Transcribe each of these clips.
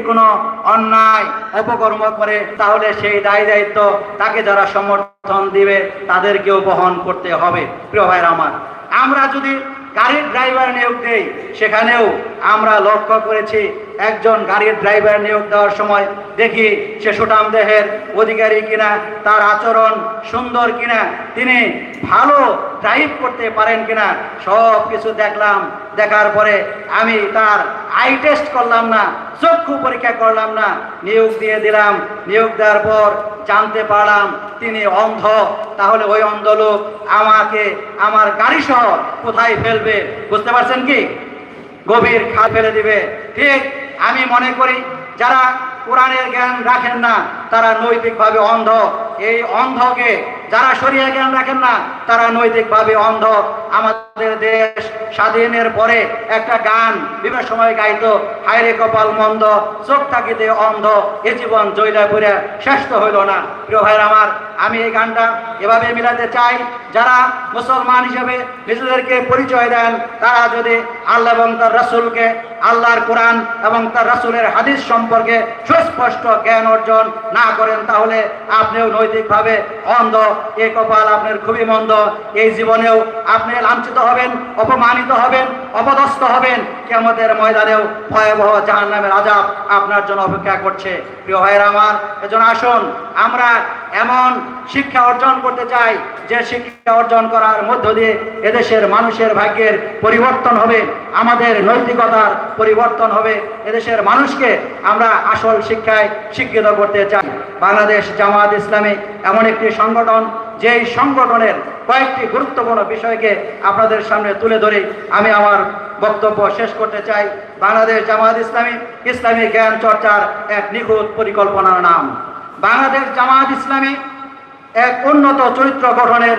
কোনো অন্যায় অপকর্ম করে, তাহলে সেই দায় দায়িত্ব তাকে যারা সমর্থন দিবে, তাদেরকেও বহন করতে হবে। প্রিয় ভাইয়ের আমার, আমরা যদি গাড়ির ড্রাইভার নিয়োগ দেই, সেখানেও আমরা লক্ষ্য করেছি একজন গাড়ির ড্রাইভার নিয়োগ দেওয়ার সময় দেখি সে সুটাম দেহের অধিকারী কিনা, তার আচরণ সুন্দর কিনা, তিনি ভালো ড্রাইভ করতে পারেন কিনা, সব কিছু দেখলাম। দেখার পরে আমি তার আই টেস্ট করলাম না, চক্ষু পরীক্ষা করলাম না, নিয়োগ দিয়ে দিলাম। নিয়োগ দেওয়ার পর জানতে পারলাম তিনি অন্ধ। তাহলে ওই অন্ধ লোক আমাকে আমার গাড়ি সহ কোথায় ফেলবে, বুঝতে পারছেন কি? গভীর খাল ফেলে দিবে। ঠিক আমি মনে করি যারা কোরআনের জ্ঞান রাখেন না, তারা নৈতিকভাবে অন্ধ। এই অন্ধকে যারা সরিয়ে জ্ঞান রাখেন না, তারা নৈতিকভাবে অন্ধ। আমাদের দেশ স্বাধীনের পরে একটা গান বিভিন্ন সময় গাইতো, হায়রে কপাল মন্দ, চোখ থাকিতে অন্ধ, এ জীবন জৈলাপুরে শেষ তো হইল না। প্রিয় ভাইয়ের আমার, আমি এই গানটা এভাবে মিলাতে চাই, যারা মুসলমান হিসেবে নিজেদেরকে পরিচয় দেন, তারা যদি আল্লাহ এবং তার রাসূলকে, আল্লাহর কোরআন এবং তার রাসূলের হাদিস সম্পর্কে সুস্পষ্ট জ্ঞান অর্জন না করেন, তাহলে আপনিও নৈতিকভাবে অন্ধ। এ কপাল আপনার খুবই মন্দ। এই জীবনেও আপনি লাঞ্ছিত হবেন, অপমানিত হবেন, অপদস্থ হবেন। কেমতের ময়দানেও ভয়াবহ জাহান নামের আজাব আপনার জন্য অপেক্ষা করছে। প্রিয় ভাইয়ের আমার এজন আসুন, আমরা এমন শিক্ষা অর্জন করতে চাই যে শিক্ষা অর্জন করার মধ্য দিয়ে এদেশের মানুষের ভাগ্যের পরিবর্তন হবে, আমাদের নৈতিকতার পরিবর্তন হবে, এদেশের মানুষকে আমরা আসল শিক্ষায় শিক্ষিত করতে চাই। বাংলাদেশ জামাত ইসলামী এমন একটি সংগঠন, যেই সংগঠনের কয়েকটি গুরুত্বপূর্ণ বিষয়কে আপনাদের সামনে তুলে ধরে। আমি আমার বক্তব্য শেষ করতে চাই। বাংলাদেশ জামাত ইসলামী ইসলামী জ্ঞান চর্চার এক নিখুঁত পরিকল্পনার নাম। বাংলাদেশ জামাত ইসলামী এক উন্নত চরিত্র গঠনের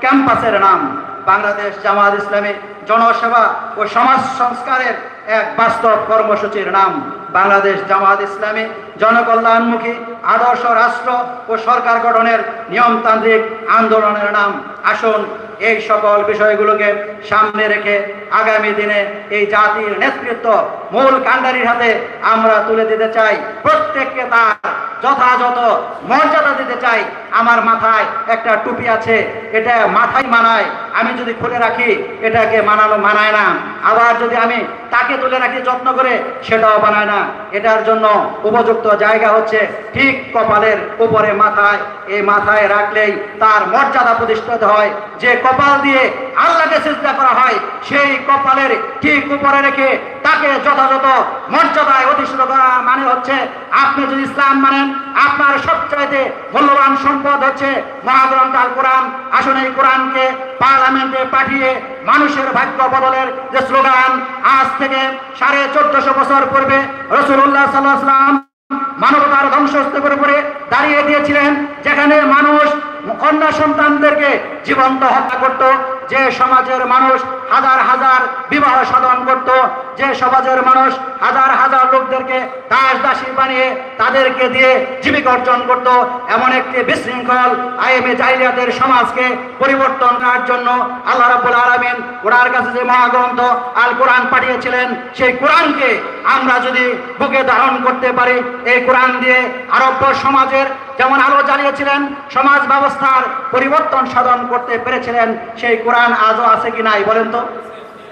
ক্যাম্পাসের নাম বাংলাদেশ জামাত ইসলামী জনসেবা ও সমাজ সংস্কারের এক বাস্তব কর্মসূচির নাম বাংলাদেশ জামাত ইসলামী জনকল্যাণমুখী আদর্শ রাষ্ট্র ও সরকার গঠনের নিয়মতান্ত্রিক আন্দোলনের নাম আসুন এই সকল বিষয়গুলোকে সামনে রেখে আগামী দিনে এই জাতির নেতৃত্ব মূল কাণ্ডারির হাতে আমরা তুলে দিতে চাই। প্রত্যেককে তার যথাযথ মর্যাদা দিতে চাই। আমার মাথায় একটা টুপি আছে, এটা মাথায় মানায়। আমি যদি খুলে রাখি, এটাকে মানানো মানায় না। আবার যদি আমি তাকে তুলে রাখি যত্ন করে, সেটাও বানায় না। এটার জন্য উপযুক্ত জায়গা হচ্ছে ঠিক কপালের উপরে মাথায়। এই মাথায় রাখলেই তার মর্যাদা প্রতিষ্ঠিত হয়। যে কপাল দিয়ে আল্লাহকে চেষ্টা করা হয়, সেই কপালের ঠিক উপরে রেখে তাকে যথাযথ মর্যাদায় অধিষ্ঠিত করা মানে হচ্ছে, আপনি যদি ইসলাম মানেন, আপনার সবচাইতে মূল্যবান সম্পদ হচ্ছে মহাগ্রন্থ আল কোরআন। আসলে এই কোরআনকে পার্লামেন্টে পাঠিয়ে মানুষের ভাগ্য বদলের যে স্লোগান, আজ থেকে সাড়ে চোদ্দশো বছর পূর্বে রসুল্লাহ সাল্লাহ মানবতার ধ্বংসস্তূপের করে পরে দাঁড়িয়ে দিয়েছিলেন, যেখানে মানুষ কন্যা সন্তানদেরকে জীবন্ত হত্যা করত, যে সমাজের মানুষ হাজার হাজার বিবাহ সাধন করত, যে সমাজের মানুষ হাজার হাজার লোকদেরকে দাস দাসী বানিয়ে তাদেরকে দিয়ে জীবিকা অর্জন করত, এমন একটি বিশৃঙ্খল আইএমএ জাইলিয়াদের সমাজকে পরিবর্তন করার জন্য আল্লাহ রাব্বুল আলামিন ওনার কাছে যে মহাগ্রন্থ আল কোরআন পাঠিয়েছিলেন, সেই কোরআনকে আমরা যদি বুকে ধারণ করতে পারি, এই কোরআন দিয়ে আরব্য সমাজের যেমন আলো জ্বালিয়েছিলেন সমাজ ব্যবস্থার পরিবর্তন সাধন করতে পেরেছিলেন, সেই কোরআন আজও আছে কি নাই বলেন তো?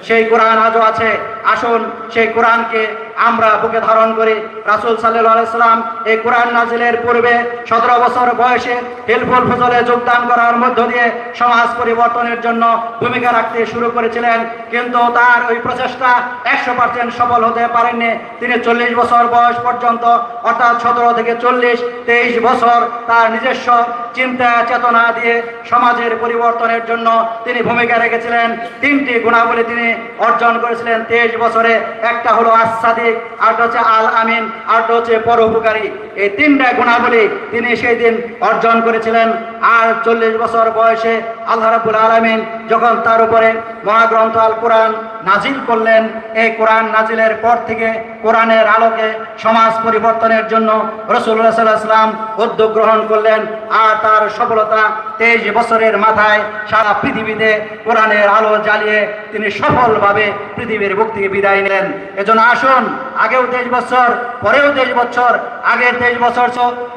সেই কোরআন আজও আছে। আসুন সেই কোরআনকে আমরা বুকে ধারণ করি। রাসুল সাল্লাম এই কোরআন নাজিলের পূর্বে সতেরো বছর বয়সে হিলফুল ফজলে যোগদান করার মধ্য দিয়ে সমাজ পরিবর্তনের জন্য ভূমিকা রাখতে শুরু করেছিলেন। কিন্তু তার ওই প্রচেষ্টা একশো পার্সেন্ট সফল হতে পারেননি। তিনি চল্লিশ বছর বয়স পর্যন্ত, অর্থাৎ সতেরো থেকে চল্লিশ, তেইশ বছর তার নিজস্ব চিন্তা, চেতনা দিয়ে সমাজের পরিবর্তনের জন্য তিনি ভূমিকা রেখেছিলেন। তিনটি গুণাবলী তিনি অর্জন করেছিলেন তেইশ বছরে। একটা হলো আসাদিক আরটা হচ্ছে আল আমিন আরটা হচ্ছে পরোপকারী। এই তিনটা গুণাবলী তিনি সেই দিন অর্জন করেছিলেন। আর চল্লিশ বছর বয়সে আল্লাহ রাবুল আলমিন যখন তার উপরে মহাগ্রন্থ আল কোরআন নাজিল করলেন, এই কোরআন নাজিলের পর থেকে কোরআনের আলোকে সমাজ পরিবর্তনের জন্য রসুল্লাহ সাল্লাহাম উদ্যোগ গ্রহণ করলেন আর তার সফলতা তেইশ বছরের মাথায় সারা পৃথিবীতে কোরআনের আলো জ্বালিয়ে তিনি সফলভাবে পৃথিবীর থেকে বিদায় নিলেন। এজন্য আসুন, আগেও তেইশ বছর, পরেও তেইশ বছর, আগের তেইশ বছর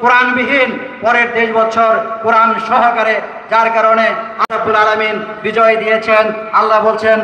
কোরআনবিহীন পরের তেইশ বছর কোরআন সহকারে যার কারণে? আল্লাহুল আলমিন বিজয় দিয়েছেন। আল্লাহ বলছেন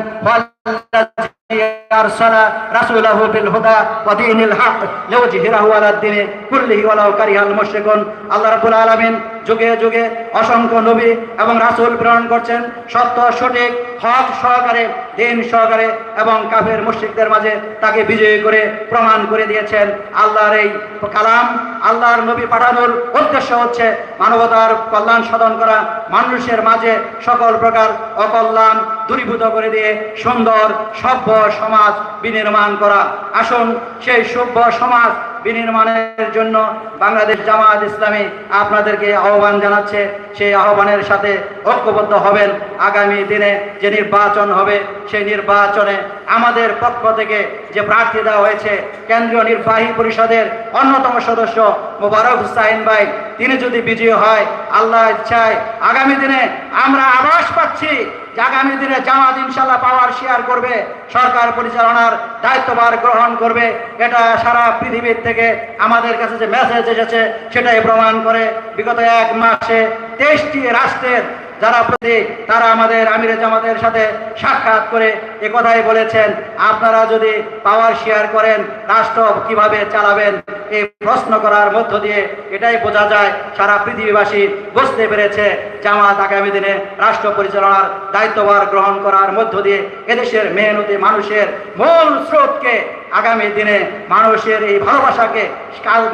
তাকে বিজয়ী করে প্রমাণ করে দিয়েছেন। আল্লাহর এই কালাম, আল্লাহর নবী পাঠানোর উদ্দেশ্য হচ্ছে মানবতার কল্যাণ সাধন করা মানুষের মাঝে সকল প্রকার অকল্যাণ দূরীভূত করে দিয়ে সুন্দর, সভ্য সমাজ বিনির্মাণ করা। আসুন সেই সভ্য সমাজ বিনির্মাণের জন্য বাংলাদেশ জামাত ইসলামী আপনাদেরকে আহ্বান জানাচ্ছে। সেই আহ্বানের সাথে ঐক্যবদ্ধ হবেন আগামী দিনে যে নির্বাচন হবে, সেই নির্বাচনে আমাদের পক্ষ থেকে যে প্রার্থী দেওয়া হয়েছে, কেন্দ্রীয় নির্বাহী পরিষদের অন্যতম সদস্য মোবারক হুসাইন ভাই, তিনি যদি বিজয়ী হয়, আল্লাহ ইচ্ছায় আগামী দিনে আমরা আবাস পাচ্ছি। আগামী দিনে জামাত ইনশাল্লাহ পাওয়ার শেয়ার করবে, সরকার পরিচালনার দায়িত্বভার গ্রহণ করবে। এটা সারা পৃথিবীর থেকে আমাদের কাছে যে মেসেজ এসেছে, সেটাই প্রমাণ করে বিগত এক মাসে তেইশটি রাষ্ট্রের যারা প্রতি তারা আমাদের আমিরে জামাতের সাথে সাক্ষাৎ করে কথাই বলেছেন, আপনারা যদি পাওয়ার শেয়ার করেন, রাষ্ট্র কীভাবে চালাবেন এই প্রশ্ন করার মধ্য দিয়ে এটাই বোঝা যায়, সারা পৃথিবীবাসী বুঝতে পেরেছে, জামাত আগামী দিনে রাষ্ট্র পরিচালনার দায়িত্বভার গ্রহণ করার মধ্য দিয়ে এদেশের মেহনতি মানুষের মূল স্রোতকে আগামী দিনে মানুষের এই ভালোবাসাকে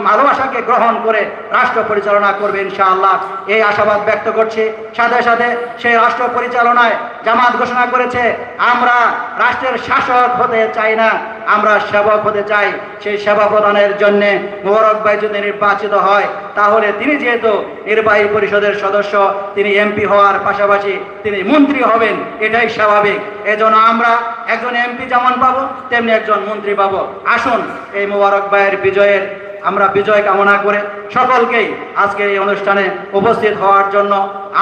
ভালোবাসাকে গ্রহণ করে রাষ্ট্র পরিচালনা করবে ইনশাআল্লাহ। এই আশাবাদ ব্যক্ত করছি। সাথে সাথে সেই রাষ্ট্র পরিচালনায় জামাত ঘোষণা করেছে, আমরা রাষ্ট্রের শাসক হতে চাই না। আমরা সেবক হতে চাই, সেই সেবা প্রদানের জন্য মোবারক ভাই যদি নির্বাচিত হয়। তাহলে তিনি যেহেতু নির্বাহী পরিষদের সদস্য, তিনি এমপি হওয়ার পাশাপাশি তিনি মন্ত্রী হবেন, এটাই স্বাভাবিক। এজন্য আমরা একজন এমপি যেমন পাবো, তেমনি একজন মন্ত্রী পাবো। আসুন এই মোবারক ভাইয়ের বিজয়ের আমরা বিজয় কামনা করে সকলকেই আজকে এই অনুষ্ঠানে উপস্থিত হওয়ার জন্য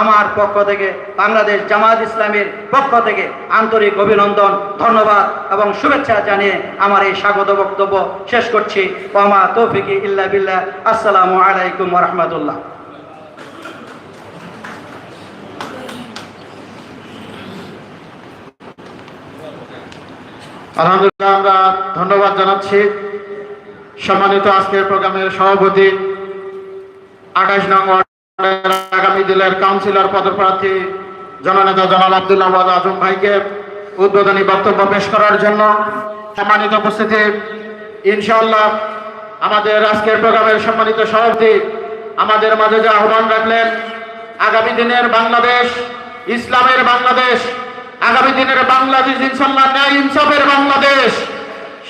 আমার পক্ষ থেকে, বাংলাদেশ জামাত ইসলামের পক্ষ থেকে আন্তরিক অভিনন্দন, ধন্যবাদ এবং শুভেচ্ছা জানিয়ে আমার এই স্বাগত বক্তব্য শেষ করছি। ওমা তৌফিকি ইল্লা বিল্লাহ। আসসালামু আলাইকুম রহমতুল্লাহ। আলহামদুলিল্লাহ, আমরা ধন্যবাদ জানাচ্ছি। সম্মানিত আজকের প্রোগ্রামের সভাপতি, আঠাশ নং আগামী দিনের কাউন্সিলর পদপ্রার্থী জননেতা জনাব আব্দুল্লাহ আজম ভাইকে উদ্বোধনী বক্তব্য পেশ করার জন্য সম্মানিত উপস্থিতি। ইনশাআল্লাহ আমাদের আজকের প্রোগ্রামের সম্মানিত সভাপতি আমাদের মাঝে যে আহ্বান রাখলেন, আগামী দিনের বাংলাদেশ, ইসলামের বাংলাদেশ, আগামী দিনের বাংলাদেশ ইনশাল্লাহ ন্যায় ইনসাফের বাংলাদেশ,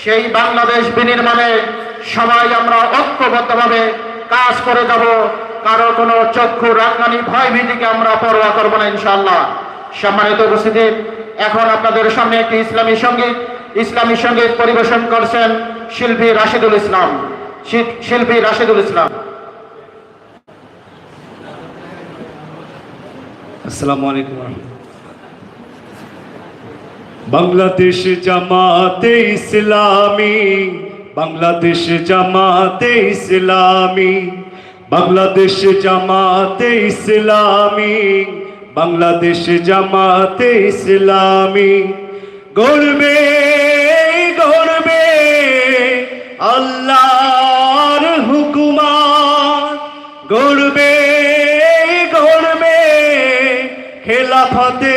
সেই বাংলাদেশ বিনির্মাণে সবাই আমরা ঐক্যবদ্ধভাবে কাজ করে যাব। কারও কোনো চক্ষু রাঙ্গানি ভয় ভীতিকে আমরা পরোয়া করব না ইনশাল্লাহ সম্মানিত উপস্থিতি, এখন আপনাদের সামনে একটি ইসলামী সংগীত ইসলামী সংগীত পরিবেশন করছেন শিল্পী রাশিদুল ইসলাম। শিল্পী রাশিদুল ইসলাম। আসসালামু আলাইকুম। বাংলাদেশ জামাতে ইসলামী বাংলাদেশ জামাতে ইসলামী, বাংলাদেশ জামাতে ইসলামী, বাংলাদেশ জামাতে ইসলামী। গর্বে গর্বে আল্লাহর হুকুমাত। গর্বে গর্বে খেলাফতের রাশেদার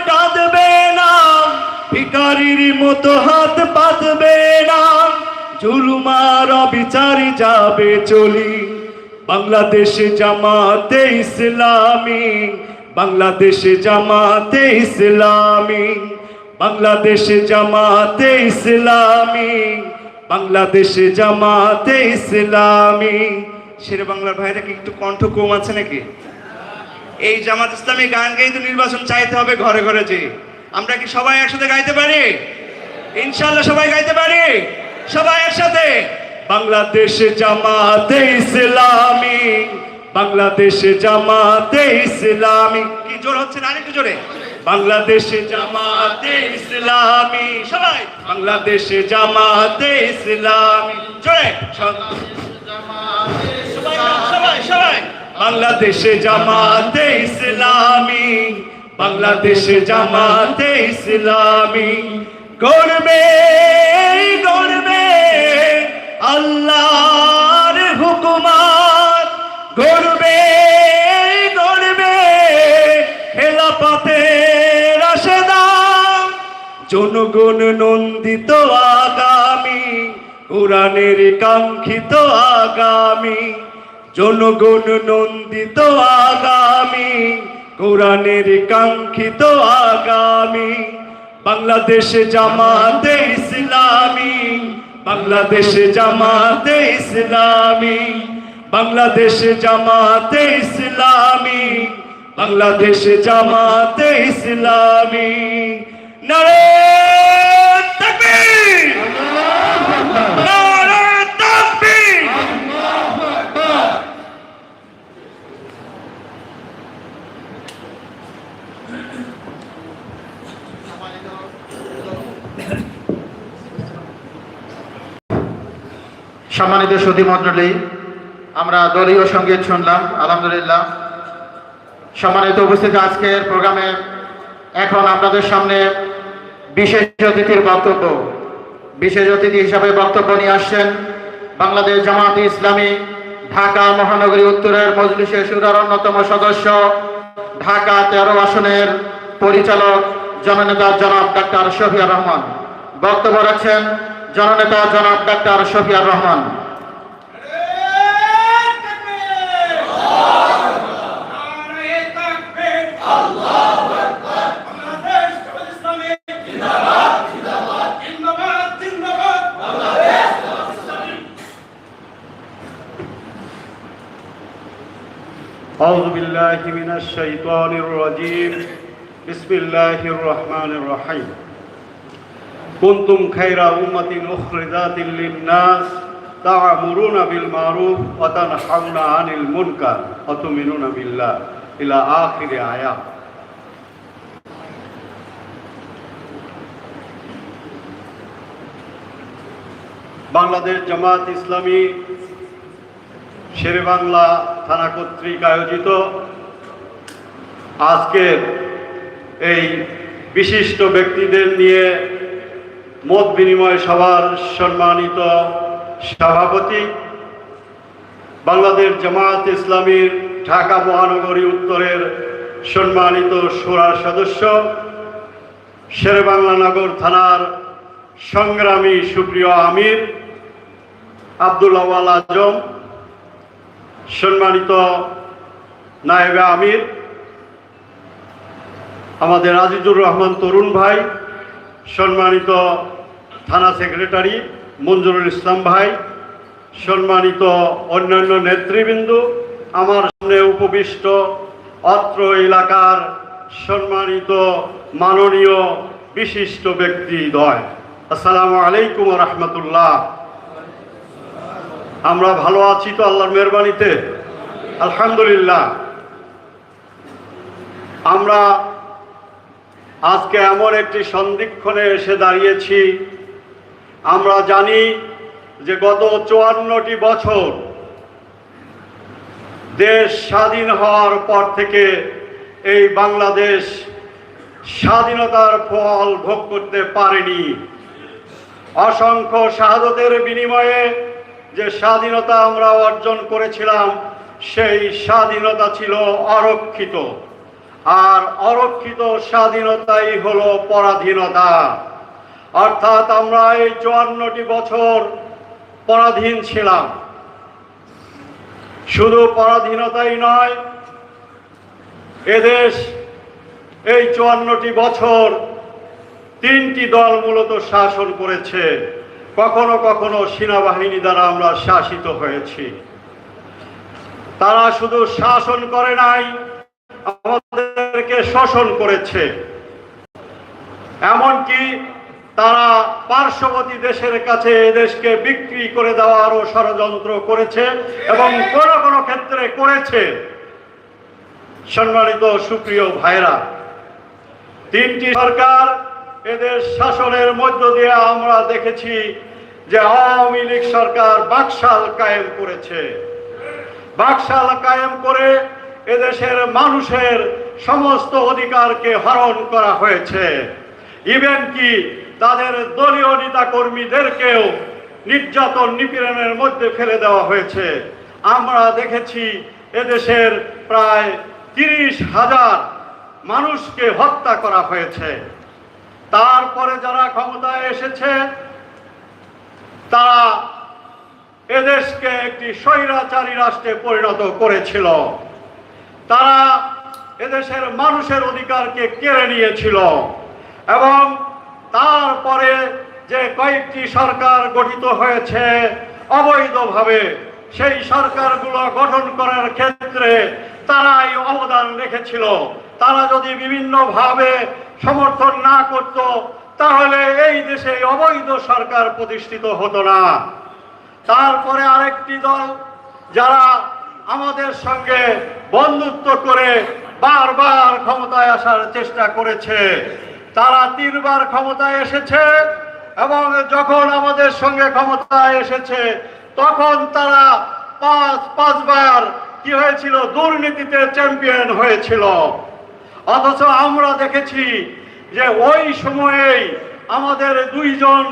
ভিখারির মতো হাত পাতবে না। জুলুমার অবিচারি যাবে চলি। বাংলাদেশ জামাতে ইসলামী, বাংলাদেশ জামাতে ইসলামী, বাংলাদেশ জামাতে ইসলামী, বাংলাদেশ জামাতে ইসলামী। শেরে বাংলার ভাইরা কি একটু কণ্ঠ কম আছে নাকি? এই জামাত ইসলামী গান গাই তো নির্বাচন চাইতে হবে ঘরে ঘরে যে আমরা কি সবাই একসাথে গাইতে পারি? ইনশাল্লাহ সবাই গাইতে পারি? সবাই একসাথে? বাংলাদেশ জামাতে ইসলামী, বাংলাদেশ জামাতে ইসলামী। কি জোর হচ্ছে না আরেকটু জোরে? বাংলাদেশে জামাতে ইসলামী। সবাই, বাংলাদেশে জামাতে ইসলামী। জোরে। সবাই সবাই সবাই। বাংলাদেশে জামাতে ইসলামী। বাংলাদেশে জামাতে ইসলামী। গড়বে গড়বে আল্লাহর হুকুমাত। গড়বে গড়বে খেলাপাতে রাশেদাম জনগণ নন্দিত আগামী, কোরআনের কাঙ্ক্ষিত আগামী। জনগণ নন্দিত আগামী কোরআনের কাঙ্ক্ষিত আগামী, বাংলাদেশ জামাতে ইসলামী, বাংলাদেশ জামাতে ইসলামী, বাংলাদেশ জামাতে ইসলামী, বাংলাদেশ জামাতে ইসলামী। নারে তাকবীর নারে তাকবীর সম্মানিত মণ্ডলী আমরা দলীয় সংগীত শুনলাম, আলহামদুলিল্লাহ। সম্মানিত উপস্থিতি আজকের প্রোগ্রামে এখন আপনাদের সামনে বিশেষ অতিথির বক্তব্য। বিশেষ অতিথি হিসাবে বক্তব্য নিয়ে আসছেন বাংলাদেশ জামাত ইসলামী, ঢাকা মহানগরী উত্তরের মজলিসের সুরার অন্যতম সদস্য, ঢাকা তেরো আসনের পরিচালক জননেতা জনাব ডাক্তার শফিয়া রহমান। বক্তব্য রাখছেন জননেতা জনাব ডাক্তার শফিয়ার রহমান। بالله من الشيطان الرجيم بسم الله الرحمن الرحيم كنتم خير أمة أخرجت للناس تعمرون بالمعروف وتنحون عن المنكر وتؤمنون بالله إلى آخر آيات বাংলাদেশ জামাত ইসলামী শেরেবাংলা থানা কর্তৃক আয়োজিত আজকের এই বিশিষ্ট ব্যক্তিদের নিয়ে মত বিনিময় সভার সম্মানিত সভাপতি বাংলাদেশ জামায়াত ইসলামীর ঢাকা মহানগরী উত্তরের সম্মানিত সুরার সদস্য শেরেবাংলা নগর থানার সংগ্রামী সুপ্রিয় আমির আব্দুল আওয়াল আজম, সম্মানিত নায়েবে আমির আমাদের আজিজুর রহমান তরুণ ভাই, সম্মানিত থানা সেক্রেটারি মঞ্জুরুল ইসলাম ভাই, সম্মানিত অন্যান্য নেতৃবৃন্দ, আমার সামনে উপবিষ্ট অত্র এলাকার সম্মানিত মাননীয় বিশিষ্ট ব্যক্তিদ্বয় আসসালামু আলাইকুম রহমতুল্লাহ। আমরা ভালো আছি তো আল্লাহর মেহরবানিতে? আলহামদুলিল্লাহ। আমরা আজকে এমন একটি সন্ধিক্ষণে এসে দাঁড়িয়েছি। আমরা জানি যে গত চুয়ান্নটি বছর দেশ স্বাধীন হওয়ার পর থেকে এই বাংলাদেশ স্বাধীনতার ফল ভোগ করতে পারেনি। অসংখ্য শাহাদতের বিনিময়ে যে স্বাধীনতা আমরা অর্জন করেছিলাম, সেই স্বাধীনতা ছিল অরক্ষিত। আর অরক্ষিত স্বাধীনতাই হলো পরাধীনতা। অর্থাৎ আমরা এই চুয়ান্নটি বছর পরাধীন ছিলাম। শুধু পরাধীনতাই নয়, এদেশ এই চুয়ান্নটি বছর তিনটি দল মূলত শাসন করেছে। কখনো কখনো সেনাবাহিনী দ্বারা আমরা শাসিত হয়েছি। তারা শুধু শাসন করে নাই আমাদেরকে শোষণ করেছে। এমনকি তারা পার্শ্ববর্তী দেশের কাছে এদেশকে বিক্রি করে দেওয়ারও ষড়যন্ত্র করেছে এবং কোন কোন ক্ষেত্রে করেছে। সম্মানিত সুপ্রিয় ভাইরা তিনটি সরকার এদের শাসনের মধ্য দিয়ে আমরা দেখেছি যে আওয়ামী লীগ সরকার বাকশাল কায়েম করেছে। বাকশাল কায়েম করে এদেশের মানুষের সমস্ত অধিকারকে হরণ করা হয়েছে। ইভেন কি তাদের দলীয় নেতা কর্মীদেরকেও নির্যাতন নিপীড়নের মধ্যে ফেলে দেওয়া হয়েছে। আমরা দেখেছি এদেশের প্রায় তিরিশ হাজার মানুষকে হত্যা করা হয়েছে। তারপরে যারা ক্ষমতায় এসেছে, তারা এদেশকে একটি স্বৈরাচারী রাষ্ট্রে পরিণত করেছিল। তারা এদেশের মানুষের অধিকারকে কেড়ে নিয়েছিল এবং তারপরে যে কয়েকটি সরকার গঠিত হয়েছে অবৈধভাবে, সেই সরকারগুলো গঠন করার ক্ষেত্রে তারাই অবদান রেখেছিল। তারা যদি বিভিন্নভাবে সমর্থন না করত, তাহলে এই দেশে অবৈধ সরকার প্রতিষ্ঠিত হতো না। তারপরে আরেকটি দল, যারা আমাদের সঙ্গে বন্ধুত্ব করে বারবার ক্ষমতায় আসার চেষ্টা করেছে। তারা তিনবার ক্ষমতায় এসেছে এবং যখন আমাদের সঙ্গে ক্ষমতায় এসেছে, তখন তারা পাঁচ, পাঁচবার কি হয়েছিল? দুর্নীতিতে চ্যাম্পিয়ন হয়েছিল। অথচ আমরা দেখেছি যে ওই সময়েই আমাদের দুইজন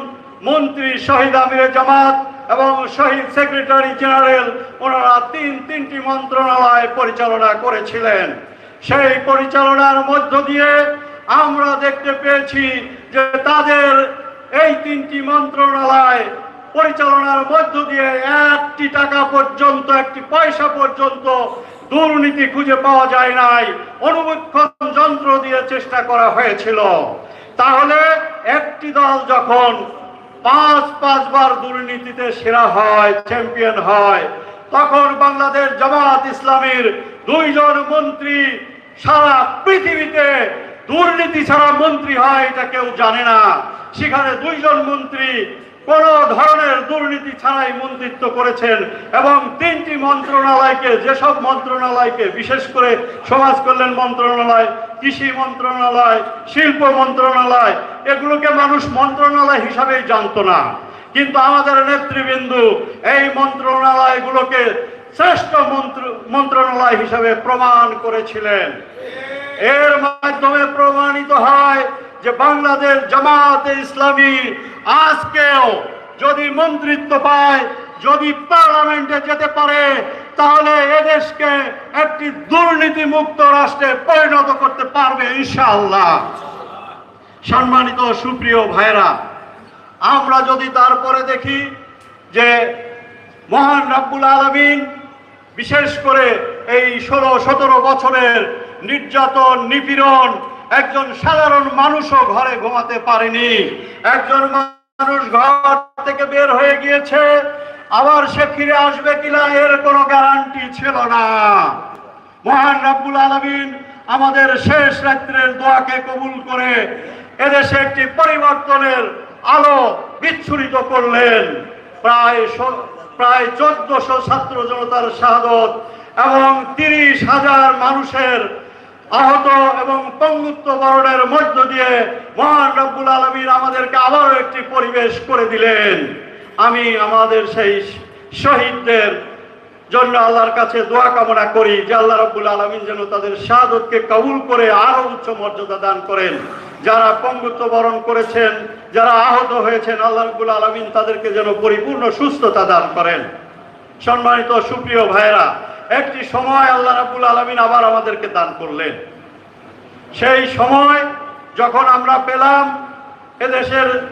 মন্ত্রী শহীদ আমির জামাত এবং শহীদ সেক্রেটারি জেনারেল ওনারা তিন তিনটি মন্ত্রণালয় পরিচালনা করেছিলেন। সেই পরিচালনার মধ্য দিয়ে আমরা দেখতে পেয়েছি যে তাদের এই তিনটি মন্ত্রণালয় পরিচালনার মধ্য দিয়ে একটি টাকা পর্যন্ত, একটি পয়সা পর্যন্ত দুর্নীতি খুঁজে পাওয়া যায় নাই। অনুবীক্ষণ যন্ত্র দিয়ে চেষ্টা করা হয়েছিল। তাহলে একটি দল যখন পাঁচ পাঁচবার দুর্নীতিতে সেরা হয় চ্যাম্পিয়ন হয়। তখন বাংলাদেশ জামাত ইসলামের দুইজন মন্ত্রী সারা পৃথিবীতে দুর্নীতি ছাড়া মন্ত্রী হয় এটা কেউ জানে না। সেখানে দুইজন মন্ত্রী কোন ধরনের দুর্নীতি ছাড়াই মন্ত্রিত্ব করেছেন এবং তিনটি মন্ত্রণালয়কে, যেসব মন্ত্রণালয়কে, বিশেষ করে সমাজ কল্যাণ মন্ত্রণালয়, কৃষি মন্ত্রণালয়, শিল্প মন্ত্রণালয়, এগুলোকে মানুষ মন্ত্রণালয় হিসাবেই জানতো না। কিন্তু আমাদের নেতৃবৃন্দ এই মন্ত্রণালয়গুলোকে শ্রেষ্ঠ মন্ত্র, মন্ত্রণালয় হিসাবে প্রমাণ করেছিলেন। এর মাধ্যমে প্রমাণিত হয় যে বাংলাদেশ জামাতে ইসলামী আজকেও যদি মন্ত্রিত্ব পায়, যদি পার্লামেন্টে যেতে পারে, তাহলে এদেশকে একটি দুর্নীতিমুক্ত রাষ্ট্রে পরিণত করতে পারবে ইনশাআল্লাহ। সম্মানিত সুপ্রিয় ভাইরা আমরা যদি তারপরে দেখি যে মহান রাব্বুল আলমিন বিশেষ করে এই ষোলো, সতেরো বছরের নির্যাতন, নিপীড়ন একজন সাধারণ মানুষও ঘরে ঘুমাতে পারেনি। একজন মানুষ ঘর থেকে বের হয়ে গিয়েছে, আবার সে ফিরে আসবে কিনা এর কোনো গ্যারান্টি ছিল না। মহান রাব্বুল আলমিন আমাদের শেষ রাত্রের দোয়াকে কবুল করে এদেশে একটি পরিবর্তনের আলো বিচ্ছুরিত করলেন। প্রায় প্রায় চোদ্দশো ছাত্র জনতার শাহাদত এবং তিরিশ হাজার মানুষের আহত এবং পঙ্গুত্ব বরণের মধ্য দিয়ে মহান রব্বুল আলমীর আমাদেরকে আবারও একটি পরিবেশ করে দিলেন। আমি আমাদের সেই শহীদদের জন্য আল্লাহর কাছে দোয়া কামনা করি যে আল্লাহ রব্বুল আলমিন যেন তাদের শাহাদতকে কবুল করে আরও উচ্চ মর্যাদা দান করেন। যারা পঙ্গুত্ব বরণ করেছেন, যারা আহত হয়েছেন, আল্লাহ রব্বুল আলমিন তাদেরকে যেন পরিপূর্ণ সুস্থতা দান করেন। সম্মানিত সুপ্রিয় ভাইরা একটি সময় আল্লাহ রাবুল আলমিন আবার আমাদেরকে দান করলেন। সেই সময় যখন আমরা পেলাম এদেশের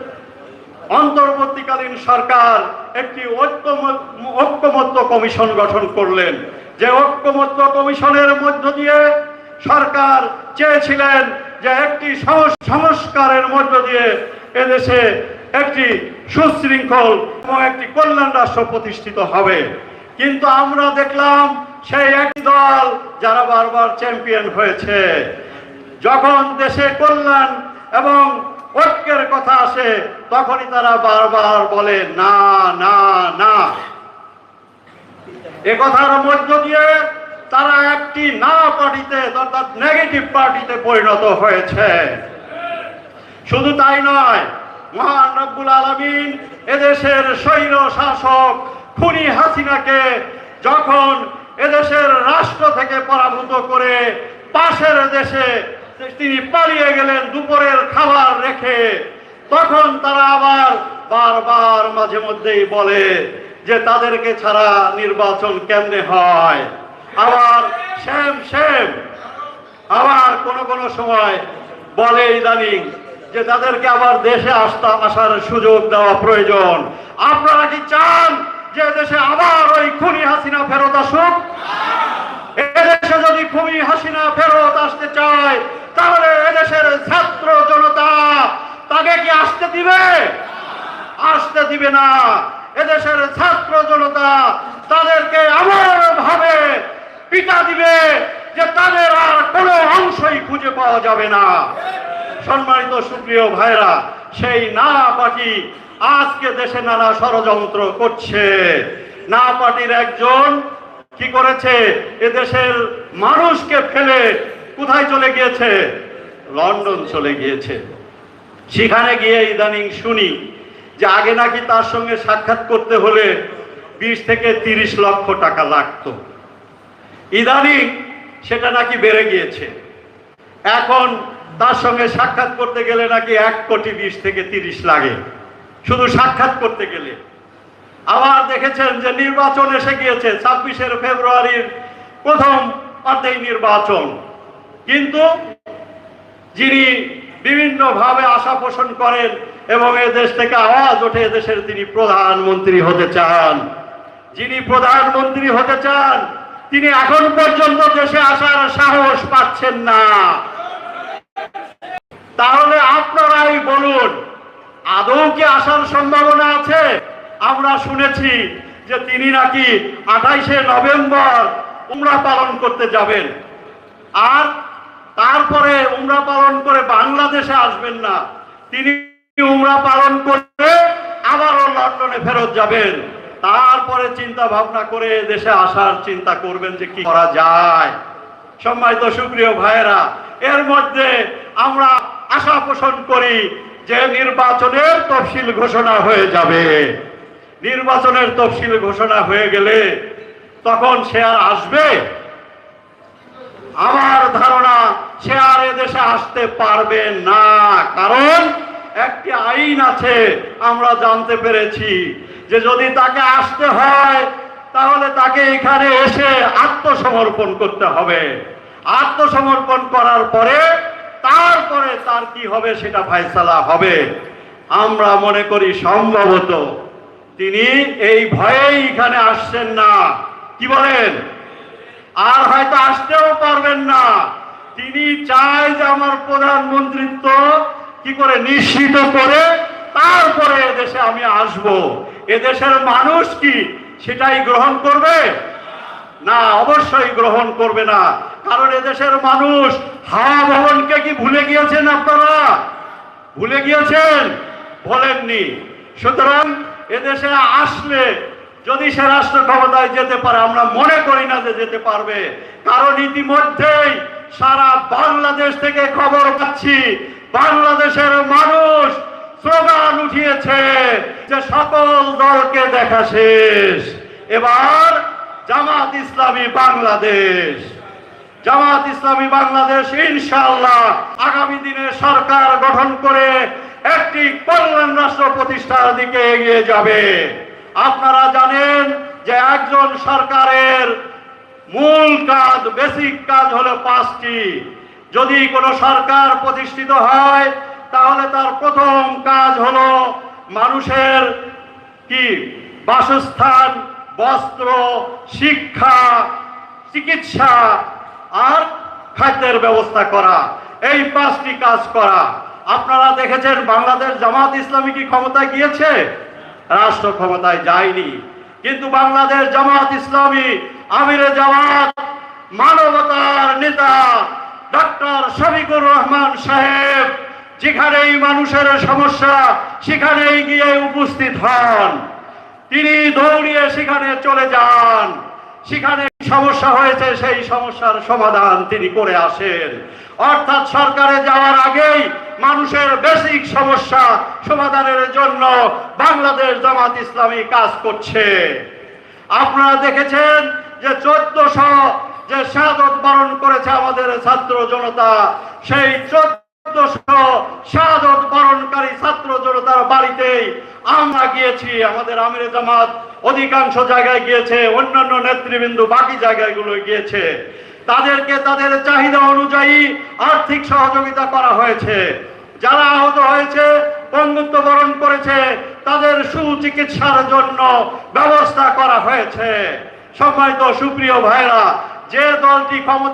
অন্তর্বর্তীকালীন সরকার একটি ঐক্যম- ঐক্যমত্য কমিশন গঠন করলেন। যে ঐক্যমত্য কমিশনের মধ্য দিয়ে সরকার চেয়েছিলেন যে একটি সংস- সংস্কারের মধ্য দিয়ে এদেশে একটি সুশৃঙ্খল এবং একটি কল্যাণ রাষ্ট্র প্রতিষ্ঠিত হবে। কিন্তু আমরা দেখলাম সেই একই দল যারা বারবার চ্যাম্পিয়ন হয়েছে। যখন দেশে কল্যাণ এবং ঐক্যের কথা আসে, তখনই তারা বারবার বলে, না না না। এ কথার মধ্য দিয়ে তারা একটি না পার্টিতে, অর্থাৎ নেগেটিভ পার্টিতে পরিণত হয়েছে। শুধু তাই নয়, মহান রব্বুল আলমিন এদেশের স্বৈর শাসক খুনি হাসিনাকে যখন এদেশের রাষ্ট্র থেকে পরাভূত করে পাশের দেশে তিনি পালিয়ে গেলেন দুপুরের খাবার রেখে, তখন তারা আবার বারবার মাঝে মধ্যেই বলে যে তাদেরকে ছাড়া নির্বাচন কেমনে হয়? আবার সেম সেম আবার কোন কোন সময় বলে ইদানিং যে তাদেরকে আবার দেশে আসতে আসার সুযোগ দেওয়া প্রয়োজন। আপনারা কি চান যে দেশে আবার ওই খুনি হাসিনা ফেরত আসুক এদেশে যদি খুনি হাসিনা ফেরত আসতে চায়, তাহলে এদেশের ছাত্র জনতা তাকে কি আসতে দিবে? আসতে দিবে না। এদেশের ছাত্র জনতা তাদেরকে এমন ভাবে পিটা দিবে যে তাদের আর কোনো অংশই খুঁজে পাওয়া যাবে না। সম্মানিত সুপ্রিয় ভাইরা সেই না পার্টি আজকে দেশে নানা ষড়যন্ত্র করছে। না পার্টির একজন কি করেছে? এদেশের মানুষকে ফেলে কোথায় চলে গিয়েছে? লন্ডন চলে গিয়েছে। সেখানে গিয়ে ইদানিং শুনি যে আগে নাকি তার সঙ্গে সাক্ষাৎ করতে হলে বিশ থেকে তিরিশ লক্ষ টাকা লাগতো। ইদানিং সেটা নাকি বেড়ে গিয়েছে। এখন তার সঙ্গে সাক্ষাৎ করতে গেলে নাকি এক কোটি বিশ থেকে তিরিশ লাগে। শুধু সাক্ষাৎ করতে গেলে। আবার দেখেছেন যে নির্বাচন এসে গিয়েছে, ছাব্বিশের ফেব্রুয়ারির প্রথম অর্ধেই নির্বাচন। কিন্তু যিনি বিভিন্নভাবে আশা পোষণ করেন এবং এ দেশ থেকে আওয়াজ ওঠে দেশের তিনি প্রধানমন্ত্রী হতে চান। যিনি প্রধানমন্ত্রী হতে চান, তিনি এখন পর্যন্ত দেশে আসার সাহস পাচ্ছেন না। তাহলে আপনারাই বলুন আদৌ কি আসার সম্ভাবনা আছে। আমরা শুনেছি যে তিনি নাকি আঠাইশে নভেম্বর উমরা পালন করতে যাবেন। আর তারপরে উমরা পালন করে বাংলাদেশে আসবেন না। তিনি উমরা পালন করতে আবারও লন্ডনে ফেরত যাবেন। তারপরে চিন্তা ভাবনা করে দেশে আসার চিন্তা করবেন যে কি করা যায়। সম্মানিত সুপ্রিয় ভাইয়েরা, এর মধ্যে আমরা আশা পোষণ করি যে নির্বাচনের তফসিল ঘোষণা হয়ে যাবে, নির্বাচনের তফসিল ঘোষণা হয়ে গেলে তখন সে আর আসবে? আমার ধারণা, সে আর এদেশে আসতে পারবে না, কারণ একটি আইন আছে, আমরা জানতে পেরেছি যে যদি তাকে আসতে হয়, তাহলে তাকে এখানে এসে আত্মসমর্পণ করতে হবে। আত্মসমর্পণ করার পরে তারপরে তার কি হবে সেটা ফায়সালা হবে। আমরা মনে করি সম্ভবত তিনি এই ভয়েই এখানে আসছেন না। কি বলেন? আর হয়তো আসতেও পারবেন না। তিনি চায় যে আমার প্রধানমন্ত্রিত্ব কি করে নিশ্চিত করে তারপরে এদেশে আমি আসব। এদেশের মানুষ কি সেটাই গ্রহণ করবে? না, অবশ্যই গ্রহণ করবে না। কারণ এদেশের মানুষ হাওয়া ভবনকে কি ভুলে গিয়েছেন আপনারা? ভুলে গিয়েছেন? বলেননি। সুতরাং এদেশে আসলে যদি সে রাষ্ট্র ক্ষমতায় যেতে পারে, আমরা মনে করি না যে যেতে পারবে। কারণ ইতিমধ্যেই সারা বাংলাদেশ থেকে খবর পাচ্ছি, বাংলাদেশের মানুষ স্লোগান উঠিয়েছে যে সকল দলকে দেখা শেষ। এবার জামাত ইসলামী বাংলাদেশ। জামাত ইসলামী বাংলাদেশ, ইনশাআল্লাহ আগামী দিনে সরকার গঠন করে একটি কল্যাণ রাষ্ট্র প্রতিষ্ঠার দিকে এগিয়ে যাবে। আপনারা জানেন যে একজন সরকারের মূল কাজ, বেসিক কাজ হলো পাঁচটি। যদি কোনো সরকার প্রতিষ্ঠিত হয়, তাহলে তার প্রথম কাজ হলো মানুষের কি বাসস্থান বস্ত্র, শিক্ষা, চিকিৎসা আর খাদ্যের ব্যবস্থা করা। এই পাঁচটি কাজ করা। আপনারা দেখেছেন বাংলাদেশ জামাত ইসলামী কি ক্ষমতায় গিয়েছে? রাষ্ট্র ক্ষমতায় যায়নি। কিন্তু বাংলাদেশ জামাত ইসলামী, আমিরে জামাত, মানবতার নেতা ডক্টর শফিকুর রহমান সাহেব, যেখানেই মানুষের সমস্যা, সেখানেই গিয়ে উপস্থিত হন। তিনি দৌড়িয়ে সেখানে চলে যান। সেখানে সমস্যা হয়েছে? সেই সমস্যার সমাধান তিনি করে আসেন। অর্থাৎ সরকারে যাওয়ার আগেই মানুষের বেসিক সমস্যা সমাধানের জন্য বাংলাদেশ জামাত ইসলামী কাজ করছে। আপনারা দেখেছেন যে চোদ্দশো যে শাহাদত বরণ করেছে আমাদের ছাত্র জনতা, সেই চোদ্দশো শাহাদত বরণকারী ছাত্র জনতার বাড়িতেই আমরা গিয়েছি, আমাদের আমিরে জামাত অধিকাংশ জায়গায় গিয়েছে, অন্যান্য নেতৃবৃন্দ বাকি জায়গাগুলো গিয়েছে। তাদেরকে তাদের চাহিদা অনুযায়ী আর্থিক সহযোগিতা করা হয়েছে। যারা আহত হয়েছে, বন্ধুত্ব বরণ করেছে, তাদের সুচিকিৎসার জন্য ব্যবস্থা করা হয়েছে। সম্মানিত সুপ্রিয় ভাইরা যে দলটি ক্ষমতা